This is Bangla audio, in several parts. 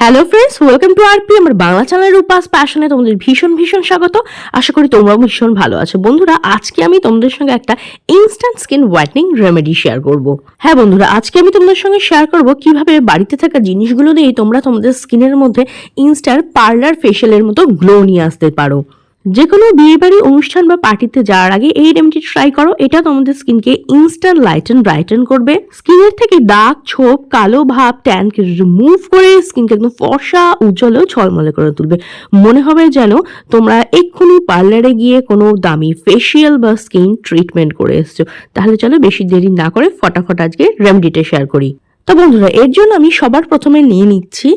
Hello friends welcome to R P আমার বাংলা চ্যানেল রূপাস প্যাশনে তোমাদের ভীষণ ভীষণ স্বাগত। আশা করি তোমরাও ভীষণ ভালো আছো। বন্ধুরা, আজকে আমি তোমাদের সঙ্গে একটা instant skin whitening remedy share করব। হ্যাঁ বন্ধুরা, আজকে আমি তোমাদের সঙ্গে শেয়ার করব কীভাবে বাড়িতে থাকা জিনিসগুলো দিয়ে তোমরা তোমাদের স্কিনের মধ্যে ইনস্ট্যান্ট পার্লার ফেশিয়ালের মতো গ্লো নিয়ে আসতে পারো। যে কোনো বিয়ে বাড়ি অনুষ্ঠান বা পার্টিতে যাওয়ার আগে এই রেমেডি ট্রাই করো। এটা তোমাদের স্কিনকে ইনস্ট্যান্ট লাইটেন ব্রাইটেন করবে। স্কিনের থেকে দাগ ছোপ, কালো ভাব ট্যানকে রিমুভ করে স্কিনকে একদম ফর্সা, উজ্জ্বল ও ঝলমলে করে তুলবে। মনে হবে যেন তোমরা এক্ষুনি পার্লারে গিয়ে কোনো দামি ফেসিয়াল বা স্কিন ট্রিটমেন্ট করে এসছো। তাহলে চলো বেশি দেরি না করে ফটাফট আজকে রেমেডিটা শেয়ার করি। তো বন্ধুরা, এর জন্য আমি সবার প্রথমে নিয়ে নিচ্ছি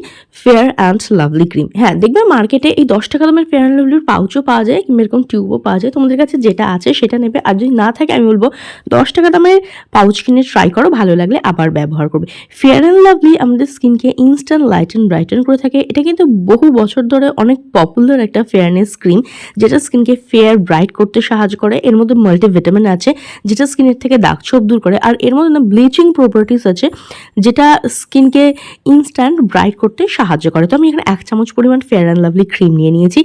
ফেয়ার অ্যান্ড লাভলি ক্রিম হ্যাঁ দেখবে মার্কেটে এই দশ টাকা দামের ফেয়ার অ্যান্ড লাভলির পাউচও পাওয়া যায়, কিংবা এরকম টিউবও পাওয়া যায়। তোমাদের কাছে যেটা আছে সেটা নেবে। আর যদি না থাকে, আমি বলব দশ টাকা দামের পাউচ কিনে ট্রাই করো, ভালো লাগলে আবার ব্যবহার করবে। ফেয়ার অ্যান্ড লাভলি আমাদের স্কিনকে ইনস্ট্যান্ট লাইটেন ব্রাইটেন করে থাকে। এটা কিন্তু বহু বছর ধরে অনেক পপুলার একটা ফেয়ারনেস ক্রিম যেটা স্কিনকে ফেয়ার ব্রাইট করতে সাহায্য করে। এর মধ্যে মাল্টিভিটামিন আছে, যেটা স্কিনের থেকে দাগ ছোপ দূর করে। আর এর মধ্যে না ব্লিচিং প্রপার্টিস আছে যেটা স্কিনকে ইনস্ট্যান্ট ব্রাইট করতে সাহায্য করে। তো আমি এখানে এক চামচ পরিমাণ ফেয়ার অ্যান্ড লাভলি ক্রিম নিয়ে নিয়েছি।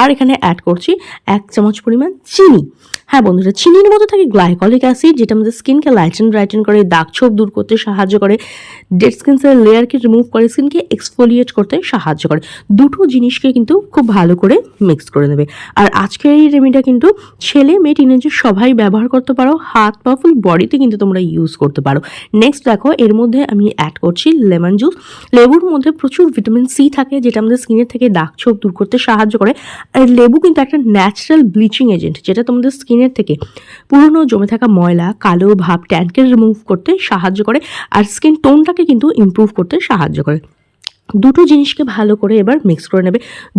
আর এখানে অ্যাড করছি এক চামচ পরিমাণ চিনি। হ্যাঁ বন্ধুরা, চিনির মতো থাকে গ্লাইকলিক অ্যাসিড যেটা আমাদের স্কিনকে লাইটেন ব্রাইটেন করে, দাগ ছোপ দূর করতে সাহায্য করে ডেড স্কিন সেল লেয়ারকে রিমুভ করে স্কিনকে এক্সফোলিয়েট করতে সাহায্য করে। দুটো জিনিসকে কিন্তু খুব ভালো করে মিক্স করে নেবে। আর আজকের এই রেমিটা কিন্তু ছেলে মেয়ে টিনেজার সবাই ব্যবহার করতে পারো, হাত পা ফুল বডিতে কিন্তু তোমরা ইউজ করতে পারো। নেক্সট দেখো, এর মধ্যে আমি অ্যাড করছি লেমন জুস লেবুর মধ্যে প্রচুর ভিটামিন সি থাকে, যেটা আমাদের স্কিনের থেকে দাগ ছোপ দূর করতে সাহায্য করে। আর লেবু কিন্তু একটা ন্যাচারাল ব্লিচিং এজেন্ট যেটা তোমাদের স্কিনের থেকে। পুরনো জমে থাকা ময়লা, কালো ভাব ট্যানকে রিমুভ করতে সাহায্য করে, আর স্কিন টোনটাকে কিন্তু ইম্প্রুভ করতে সাহায্য করে। দুটো জিনিসকে ভালো করে এবার মিক্স করে নেবে।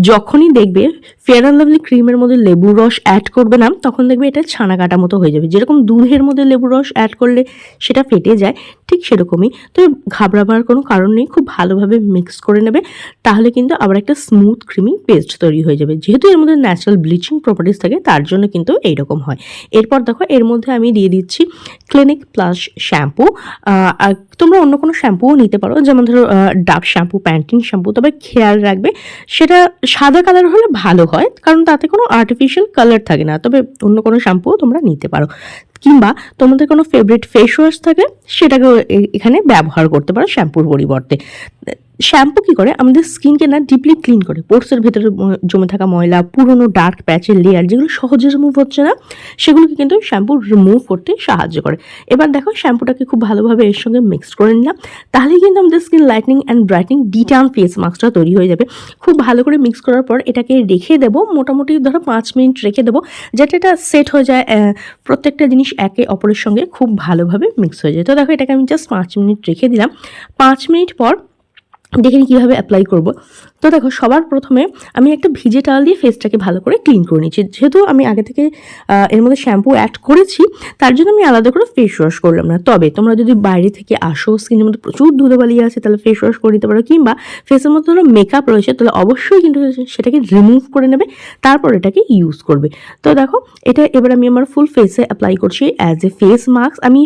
যখনই দেখবে ফেয়ার অ্যান্ড লাভলি ক্রিমের মধ্যে লেবুর রস অ্যাড করবে না, তখন দেখবে এটা ছানা কাটা মতো হয়ে যাবে। যেরকম দুধের মধ্যে লেবুর রস অ্যাড করলে সেটা ফেটে যায়, ঠিক সেরকমই। তো ঘাবড়াবার কোনো কারণ নেই, খুব ভালোভাবে মিক্স করে নেবে, তাহলে কিন্তু আবার একটা স্মুথ ক্রিমি পেস্ট তৈরি হয়ে যাবে। যেহেতু এর মধ্যে ন্যাচারাল ব্লিচিং প্রপার্টিস থাকে, তার জন্য কিন্তু এইরকম হয়। এরপর দেখো, এর মধ্যে আমি দিয়ে দিচ্ছি ক্লিনিক প্লাস শ্যাম্পু তোমরা অন্য কোনো শ্যাম্পুও নিতে পারো, যেমন ধরো ডাব শ্যাম্পু প্যান্টিন শ্যাম্পু তবে খেয়াল রাখবে, সেটা সাদা কালার হলে ভালো হয়, কারণ তাতে কোনো আর্টিফিশিয়াল কালার থাকে না, তবে অন্য কোনো শ্যাম্পুও তোমরা নিতে পারো। কিংবা তোমাদের কোনো ফেভারিট ফেস ওয়াশ থাকে, সেটাকেও এখানে ব্যবহার করতে পারো শ্যাম্পুর পরিবর্তে। শ্যাম্পু কি করে? আমাদের স্কিনকে না ডিপলি ক্লিন করে। পোর্সের ভেতরে জমে থাকা ময়লা, পুরনো ডার্ক প্যাচের লেয়ার যেগুলো সহজে রিমুভ হচ্ছে না, সেগুলোকে কিন্তু শ্যাম্পু রিমুভ করতে সাহায্য করে। এবার দেখো, শ্যাম্পুটাকে খুব ভালোভাবে এর সঙ্গে মিক্স করে নিলাম। তাহলেই কিন্তু আমাদের skin lightening and brightening detan face মাস্কটা তৈরি হয়ে যাবে। খুব ভালো করে মিক্স করার পর এটাকে রেখে দেবো। মোটামুটি ধরো পাঁচ মিনিট রেখে দেবো, যাতে এটা সেট হয়ে যায় প্রত্যেকটা জিনিস একে অপরের সঙ্গে খুব ভালোভাবে মিক্স হয়ে যায়। তো দেখো, এটাকে আমি জাস্ট পাঁচ মিনিট রেখে দিলাম। পাঁচ মিনিট পর দেখে নিই কীভাবে অ্যাপ্লাই করব। তো দেখো, সবার প্রথমে আমি একটা ভিজে টাল দিয়ে ফেসটাকে ভালো করে ক্লিন করে নিচ্ছি। যেহেতু আমি আগে থেকে এর মধ্যে শ্যাম্পু অ্যাড করেছি, তার জন্য আমি আলাদা করে ফেস ওয়াশ করলাম না। তবে তোমরা যদি বাইরে থেকে আসো স্কিনের মধ্যে প্রচুর ধুলোবালি আছে, তাহলে ফেস ওয়াশ করে নিতে পারো। কিংবা ফেসের মধ্যে ধরো মেকআপ রয়েছে, তাহলে অবশ্যই কিন্তু সেটাকে রিমুভ করে নেবে, তারপর এটাকে ইউজ করবে। তো দেখো, এটা এবার আমি আমার ফুল ফেসে অ্যাপ্লাই করছি। অ্যাজ এ ফেস মাস্ক আমি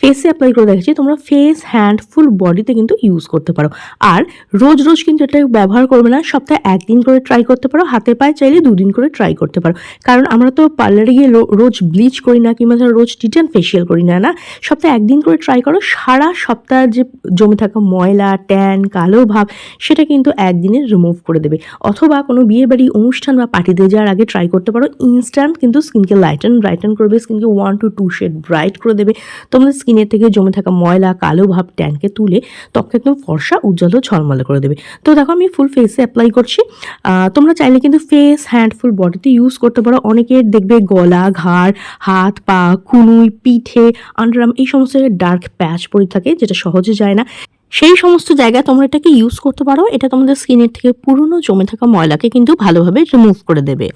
ফেসে অ্যাপ্লাই করে দেখেছি তোমরা ফেস হ্যান্ড ফুল বডিতে কিন্তু ইউজ করতে পারো। আর রোজ রোজ কিন্তু এটা ব্যবহার করবে না, সপ্তাহে একদিন করে ট্রাই করতে পারো হাতে পায়ে চাইলে দুদিন করে ট্রাই করতে পারো। কারণ আমরা তো পার্লারে গিয়ে রোজ ব্লিচ করি না কিংবা ধরো রোজ টিটেন ফেশিয়াল করি না না? সপ্তাহে একদিন করে ট্রাই করো, সারা সপ্তাহ যে জমে থাকা ময়লা ট্যান কালো ভাব, সেটা কিন্তু একদিনে রিমুভ করে দেবে। অথবা কোনো বিয়ে বাড়ি অনুষ্ঠান বা পার্টিতে যাওয়ার আগে ট্রাই করতে পারো ইনস্ট্যান্ট কিন্তু স্কিনকে লাইটেন ব্রাইটেন করবে স্কিনকে one to two shade bright করে দেবে। তোমাদের স্কিনের থেকে জমে থাকা ময়লা, কালো ভাব ট্যানকে তুলে ত্বককে একদম ফর্সা, উজ্জ্বল ও ঝলমলে করে দেবে। তো দেখো আমি ফুল ফেসে অ্যাপ্লাই করছি। তোমরা চাইলে কিন্তু ফেস হ্যান্ড ফুল বডিতে ইউজ করতে পারো। অনেকের দেখবে গলা, ঘাড়, হাত, পা, কুনুই, পিঠে আন্ডারাম এই সমস্ত ডার্ক প্যাচ পড়ে থাকে, যেটা সহজে যায় না। সেই সমস্ত জায়গায় তোমরা এটাকে ইউজ করতে পারো। এটা তোমাদের স্কিনের থেকে পুরনো জমে থাকা ময়লাকে কিন্তু ভালোভাবে রিমুভ করে দেবে।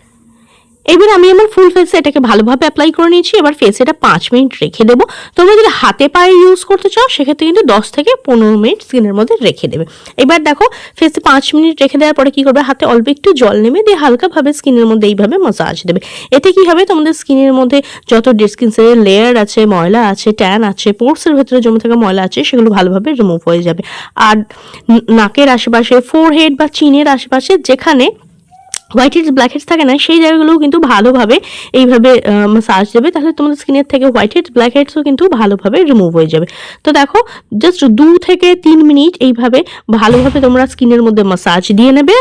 এবার আমি আমার ফুল ফেসে এটাকে ভালোভাবে অ্যাপ্লাই করে নিয়েছি, এবার ফেসে এটা পাঁচ মিনিট রেখে দেবো। তোমরা যদি হাতে পায়ে ইউজ করতে চাও, সেক্ষেত্রে কিন্তু দশ থেকে পনেরো মিনিট স্কিনের মধ্যে রেখে দেবে। এবার দেখো ফেসে পাঁচ মিনিট রেখে দেওয়ার পরে কী করবে? হাতে অল্প একটু জল নেমে দিয়ে হালকাভাবে স্কিনের মধ্যে এইভাবে মাসাজ দেবে। এতে কি হবে? তোমাদের স্কিনের মধ্যে যত ডেড স্কিন সেলের লেয়ার আছে, ময়লা আছে ট্যান আছে পোর্সের ভেতরে জমে থাকা ময়লা আছে, সেগুলো ভালোভাবে রিমুভ হয়ে যাবে। আর নাকের আশেপাশে ফোরহেড বা চিনের আশেপাশে যেখানে হোয়াইট হেডস ব্ল্যাক হেডস থাকে না, সেই জায়গাগুলোও কিন্তু ভালোভাবে এইভাবে মাসাজ দেবে। তাহলে তোমাদের স্কিনের থেকে হোয়াইট হেডস ব্ল্যাক হেডসও কিন্তু ভালোভাবে রিমুভ হয়ে যাবে। তো দেখো জাস্ট দু থেকে তিন মিনিট এইভাবে ভালোভাবে তোমরা স্কিনের মধ্যে মাসাজ দিয়ে নেবে।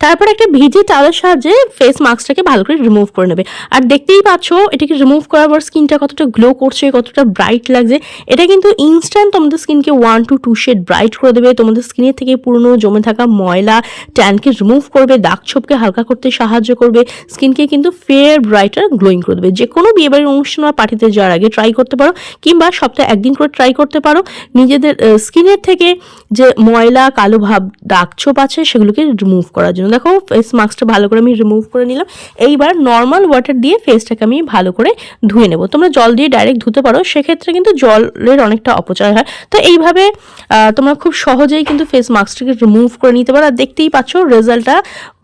তারপর একটা ভিজে টাওয়ালের সাহায্যে ফেস মাস্কটাকে ভালো করে রিমুভ করে নেবে। আর দেখতেই পাচ্ছ, এটাকে রিমুভ করার পর স্কিনটা কতটা গ্লো করছে, কতটা ব্রাইট লাগছে। এটা কিন্তু ইনস্ট্যান্ট তোমাদের স্কিনকে one to two shade bright করে দেবে। তোমাদের স্কিনের থেকে পুরনো জমে থাকা ময়লা ট্যানকে রিমুভ করবে, দাগ ছোপকে হালকা করতে সাহায্য করবে। স্কিনকে কিন্তু ফেয়ার ব্রাইটার গ্লোয়িং করে দেবে। যে কোনো বিয়েবাড়ির অনুষ্ঠান বা পার্টিতে যাওয়ার আগে ট্রাই করতে পারো, কিংবা সপ্তাহে একদিন করে ট্রাই করতে পারো। নিজেদের স্কিনের থেকে যে ময়লা, কালো ভাব, দাগ ছোপ আছে, সেগুলোকে রিমুভ করার জন্য দেখো ফেস মাস্কটা ভালো করে আমি রিমুভ করে নিলাম। এইবার নর্মাল ওয়াটার দিয়ে ফেসটাকে আমি ভালো করে ধুয়ে নেব। তোমরা জল দিয়ে ডাইরেক্ট ধুতে পারো, সেক্ষেত্রে কিন্তু জলের অনেকটা অপচয় হয়। তো এইভাবে তোমরা খুব সহজেই কিন্তু ফেস মাস্কটাকে রিমুভ করে নিতে পারো। আর দেখতেই পাচ্ছ রেজাল্টটা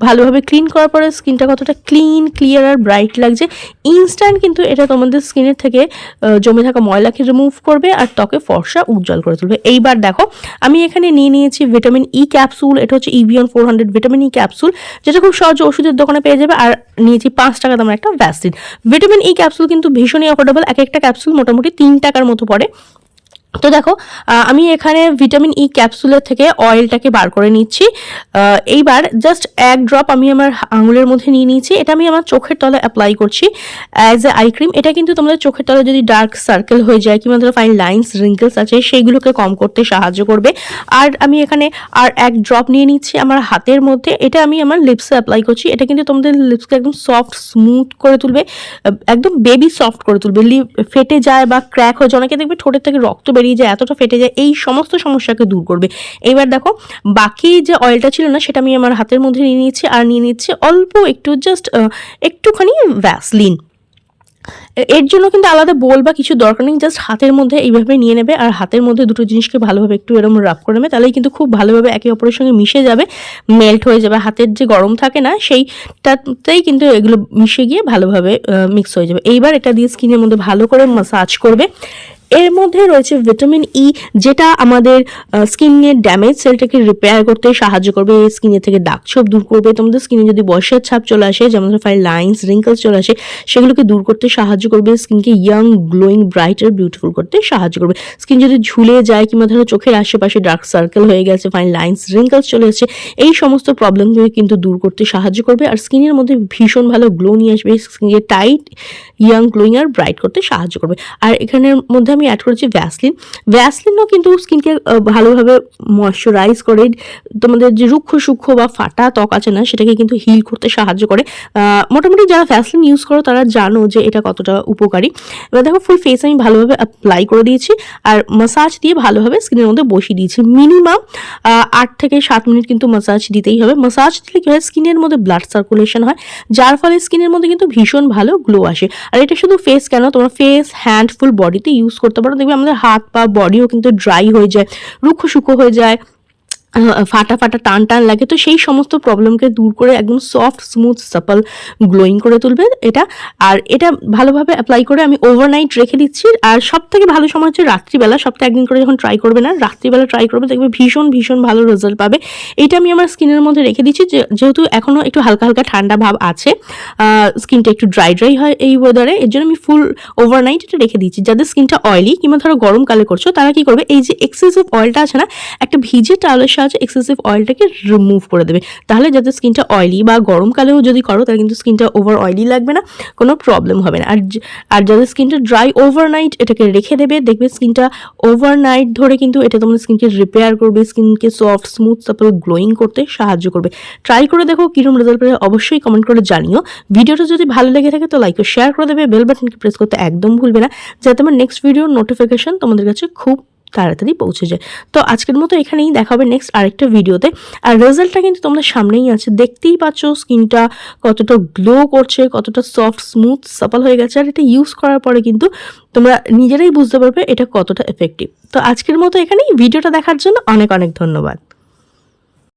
ভালোভাবে ক্লিন করার পরে স্কিনটা কতটা ক্লিন ক্লিয়ার আর ব্রাইট লাগছে। ইনস্ট্যান্ট কিন্তু এটা তোমাদের স্কিনের থেকে জমে থাকা ময়লাকে রিমুভ করবে আর ত্বকে ফর্সা উজ্জ্বল করে তুলবে। এইবার দেখো, আমি এখানে নিয়ে নিয়েছি ভিটামিন ই ক্যাপসুল এটা হচ্ছে Evion four hundred vitamin E যেটা খুব সহজে ওষুধের দোকানে পেয়ে যাবে। আর নিয়েছি পাঁচ টাকা দামের একটা ভ্যাসিন ভিটামিন ই ক্যাপসুল কিন্তু ভীষণই অফোর্ডেবল এক একটা ক্যাপসুল মোটামুটি তিন টাকার মতো পড়ে। তো দেখো আমি এখানে ভিটামিন ই ক্যাপসুলের থেকে অয়েলটাকে বার করে নিচ্ছি। এইবার জাস্ট এক ড্রপ আমি আমার আঙুলের মধ্যে নিয়ে নিয়েছি। এটা আমি আমার চোখের তলে অ্যাপ্লাই করছি অ্যাজ এ আই ক্রিম এটা কিন্তু তোমাদের চোখের তলে যদি ডার্ক সার্কেল হয়ে যায়, কিংবা ধরো ফাইন লাইন্স রিঙ্কেলস আছে, সেইগুলোকে কম করতে সাহায্য করবে। আর আমি এখানে আর এক ড্রপ নিয়ে নিচ্ছি আমার হাতের মধ্যে। এটা আমি আমার লিপসে অ্যাপ্লাই করছি। এটা কিন্তু তোমাদের লিপসকে একদম সফট স্মুথ করে তুলবে। একদম বেবি সফট করে তুলবে। লিপ ফেটে যায় বা ক্র্যাক হয়ে যায়, অনেকে দেখবে ঠোঁটের থেকে রক্ত বেরিয়ে যায়, এতটা ফেটে যায়, এই সমস্ত সমস্যাকে দূর করবে। এবার দেখো, বাকি যে অয়েলটা ছিল না, সেটা আমি আমার হাতের মধ্যে নিয়ে নিয়েছি, আর নিয়ে নিচ্ছি অল্প একটু জাস্ট একটুখানি ভ্যাসলিন এর জন্য কিন্তু আলাদা বল বা কিছু দরকার নেই জাস্ট হাতের মধ্যে এইভাবে নিয়ে নেবে, আর হাতের মধ্যে দুটো জিনিসকে ভালোভাবে একটু এরকম রাফ করে নেবে, তাহলেই কিন্তু খুব ভালোভাবে একে অপরের সঙ্গে মিশে যাবে মেল্ট হয়ে যাবে। হাতের যে গরম থাকে না, সেইটাতেই কিন্তু এগুলো মিশে গিয়ে ভালোভাবে মিক্স হয়ে যাবে। এইবার এটা দিয়ে স্কিনের মধ্যে ভালো করে মাসাজ করবে। এর মধ্যে রয়েছে ভিটামিন ই যেটা আমাদের স্কিনের ড্যামেজ সেলটাকে রিপেয়ার করতে সাহায্য করবে। স্কিনের থেকে দাগ ছোপ দূর করবে। তোমাদের স্কিনে যদি বয়সের ছাপ চলে আসে, যেমন ফাইল লাইন্স রিঙ্কেলস চলে আসে, সেগুলোকে দূর করতে সাহায্য করবে। স্কিনকে ইয়াং গ্লোয়িং ব্রাইট আর বিউটিফুল করতে সাহায্য করবে। স্কিন যদি ঝুলে যায় কিংবা ধরো চোখের আশেপাশে ডার্ক সার্কেল হয়ে গেছে ফাইন লাইন্স রিঙ্কলস চলে এসেছে এই সমস্ত প্রবলেমগুলো কিন্তু দূর করতে সাহায্য করবে। আর স্কিনের মধ্যে ভীষণ ভালো গ্লো নিয়ে আসবে। স্কিনকে টাইট ইয়াং গ্লোয়িং আর ব্রাইট করতে সাহায্য করবে। আর এখানের মধ্যে আমি অ্যাড করেছি ভ্যাসলিন ভ্যাসলিনও কিন্তু স্কিনকে ভালোভাবে ময়শ্চারাইজ করে। তোমাদের যে রুক্ষ সূক্ষ্ম বা ফাটা ত্বক আছে না, সেটাকে কিন্তু হিল করতে সাহায্য করে। মোটামুটি যারা ভ্যাসলিন ইউজ করো, তারা জানো যে এটা কতটা উপকারী। এবার দেখো ফুল ফেস আমি ভালোভাবে অ্যাপ্লাই করে দিয়েছি। আর মাসাজ দিয়ে ভালোভাবে স্কিনের মধ্যে বসিয়ে দিয়েছি। মিনিমাম আট থেকে সাত মিনিট কিন্তু মাসাজ দিতেই হবে। মাসাজ দিলে কি হয়? স্কিনের মধ্যে ব্লাড সার্কুলেশন হয়। যার ফলে স্কিনের মধ্যে কিন্তু ভীষণ ভালো গ্লো আসে। আর এটা শুধু ফেস কেন, তোমরা ফেস হ্যান্ড ফুল বডিতে ইউজ করতে পারো। দেখবে আমাদের হাত পা বডিও কিন্তু ড্রাই হয়ে যায় রুক্ষ শুকো হয়ে যায়। ফাটা ফাটা টান টান লাগে, তো সেই সমস্ত প্রবলেমকে দূর করে একদম সফট স্মুথ সাপল গ্লোয়িং করে তুলবে এটা। আর এটা ভালোভাবে অ্যাপ্লাই করে আমি ওভারনাইট রেখে দিচ্ছি। আর সব থেকে ভালো সময় হচ্ছে রাত্রিবেলা। সপ্তাহে একদিন করে যখন ট্রাই করবে না, রাত্রিবেলা ট্রাই করবে, দেখবে ভীষণ ভীষণ ভালো রেজাল্ট পাবে। এটা আমি আমার স্কিনের মধ্যে রেখে দিচ্ছি। যেহেতু এখনও একটু হালকা হালকা ঠান্ডা ভাব আছে স্কিনটা একটু ড্রাই ড্রাই হয় এই ওয়েদারে এর জন্য আমি ফুল ওভারনাইট এটা রেখে দিচ্ছি। যাদের স্কিনটা অয়েলি কিংবা ধরো গরমকালে করছ, তারা কি করবে, এই যে এক্সেসিভ অয়েলটা আছে না, একটা ভিজে টাওয়ালের সাহায্যে এক্সেসিভ অয়েলটাকে রিমুভ করে দেবে। তাহলে যাদের স্কিনটা অয়েলি বা গরমকালেও যদি করো, তাহলে কিন্তু স্কিনটা ওভার অয়েলি লাগবে না, কোনো প্রবলেম হবে না। আর আর যাদের স্কিনটা ড্রাই ওভারনাইট এটাকে রেখে দেবে, দেখবে স্কিনটা ওভারনাইট ধরে কিন্তু এটা তোমাদের স্কিনকে রিপেয়ার করবে স্কিনকে সফট স্মুথ তারপরে গ্লোয়িং করতে সাহায্য করবে। ট্রাই করে দেখো কিরম রেজাল্ট পেলে অবশ্যই কমেন্ট করে জানিও। ভিডিওটা যদি ভালো লেগে থাকে তো লাইক ও শেয়ার করে দেবে বেল বাটনকে প্রেস করতে একদম ভুলবে না। যাতে আমার নেক্সট ভিডিওর নোটিফিকেশন তোমাদের কাছে খুব তাড়াতাড়ি পৌঁছে যায়। তো আজকের মতো এখানেই দেখা হবে নেক্সট আরেকটা ভিডিওতে আর রেজাল্টটা কিন্তু তোমাদের সামনেই আছে। দেখতেই পাচ্ছ স্কিনটা কতটা গ্লো করছে, কতটা সফট স্মুথ সফল হয়ে গেছে। আর এটা ইউজ করার পরে কিন্তু তোমরা নিজেরাই বুঝতে পারবে এটা কতটা এফেক্টিভ তো আজকের মতো এখানেই। ভিডিওটা দেখার জন্য অনেক অনেক ধন্যবাদ।